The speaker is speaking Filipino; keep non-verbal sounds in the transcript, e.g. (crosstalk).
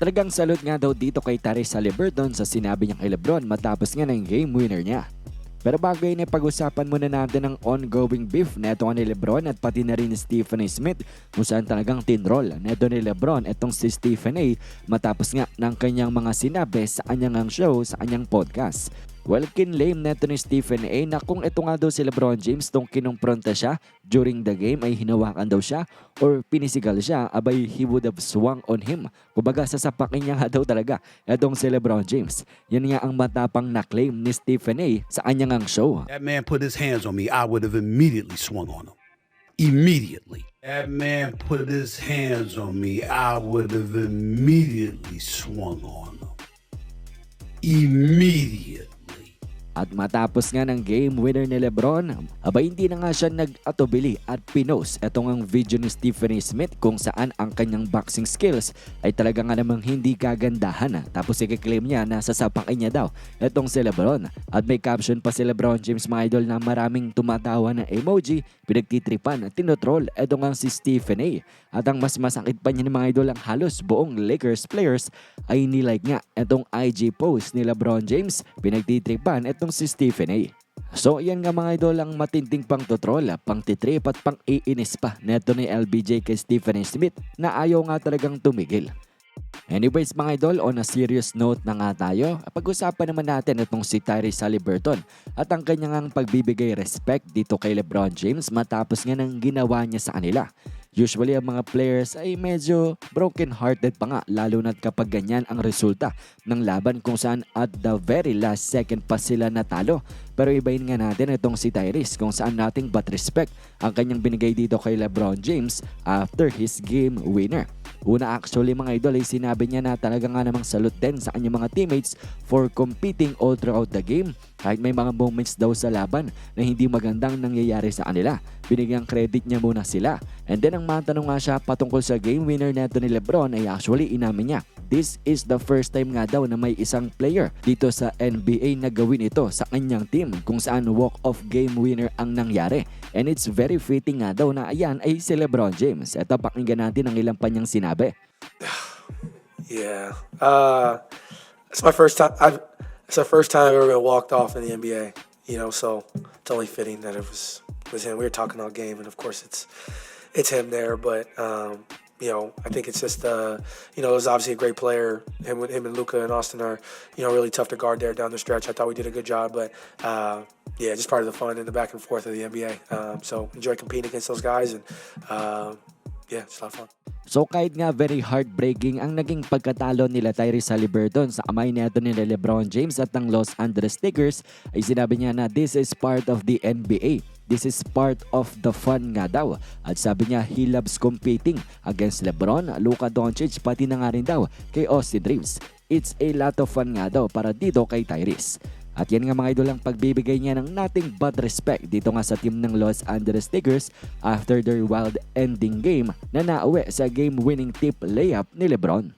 Talagang salute nga daw dito kay Tyrese Halliburton sa sinabi niya kay Lebron matapos nga ng game winner niya. Pero bago yun, pag-usapan muna natin ang ongoing beef neto ni Lebron at pati na rin Stephen A. Smith kung saan talagang tinroll neto ni Lebron itong si Stephen A. matapos nga ng kanyang mga sinabi sa kanyang show sa kanyang podcast. Well, kinlame neto ni Stephen A. na kung ito nga daw si Lebron James tong kinumpronta siya during the game ay hinawakan daw siya or pinisigal siya, abay he would have swung on him. Kumbaga sasapakin niya nga daw talaga itong si Lebron James. Yan nga ang matapang na claim ni Stephen A. sa kanyang show. That man put his hands on me, I would have immediately swung on him. Immediately. That man put his hands on me, I would have immediately swung on him. Immediately. At matapos nga ng game winner ni Lebron, abay hindi na nga siya nag-atubili at pinost itong ang video ni Stephen. Smith kung saan ang kanyang boxing skills ay talaga nga namang hindi kagandahan. Tapos i-claim niya na sasapakin niya daw itong si Lebron. At may caption pa si Lebron James mga idol na maraming tumatawa na emoji, pinagtitripan at tinotroll itong ang si Stephen A. At ang mas masakit pa niya ng mga idol ang halos buong Lakers players ay nilike nga itong IG post ni Lebron James, pinagtitripan itong si Stephen A. So yan nga mga idol ang matinding pang tutrol, pang titrip at pang iinis pa neto ni LBJ kay Stephen A. Smith na ayaw nga talagang tumigil. Anyways mga idol, on a serious note na nga tayo, pag-usapan naman natin itong si Tyrese Halliburton at ang kanyang pagbibigay respect dito kay Lebron James matapos nga ng ginawa niya sa kanila. Usually ang mga players ay medyo broken hearted pa nga lalo na kapag ganyan ang resulta ng laban kung saan at the very last second pa sila natalo. Pero ibayin nga natin itong si Tyrese kung saan nating but respect ang kanyang binigay dito kay Lebron James after his game winner. Una actually mga idol ay sinabi niya na talaga nga namang salute din sa kanyang mga teammates for competing all throughout the game kahit may mga moments daw sa laban na hindi magandang nangyayari sa kanila. Binigyang credit niya muna sila. And then ang matanong nga siya patungkol sa game winner neto ni Lebron ay actually inamin niya. This is the first time nga daw na may isang player dito sa NBA na gawin ito sa kanyang team kung saan walk-off game winner ang nangyari. And it's very fitting nga daw na ayan ay si Lebron James. Ito pakinggan natin ang ilang pa niyang sinabi. (sighs) Yeah. Uh, it's my first time. I've, it's the first time I've ever been walked off in the NBA. You know, so it's only fitting that it was was him. We were talking all game, and of course it's it's him there. But um, you know, I think it's just uh, you know, it was obviously a great player. Him him and Luca and Austin are you know really tough to guard there down the stretch. I thought we did a good job, but uh, yeah, just part of the fun and the back and forth of the NBA. Um, so enjoy competing against those guys, and uh, yeah, it's a lot of fun. So kahit nga very heartbreaking ang naging pagkatalo nila Tyrese Halliburton sa kamay neto ni Lebron James at ng Los Angeles Lakers ay sinabi niya na this is part of the NBA. This is part of the fun nga daw. At sabi niya he loves competing against Lebron, Luka Doncic pati na nga rin daw kay Austin Reeves. It's a lot of fun nga daw para dito kay Tyrese. At yan nga mga idol ang pagbibigay niya ng nothing but respect dito nga sa team ng Los Angeles Lakers after their wild ending game na nauwi sa game-winning tip layup ni Lebron.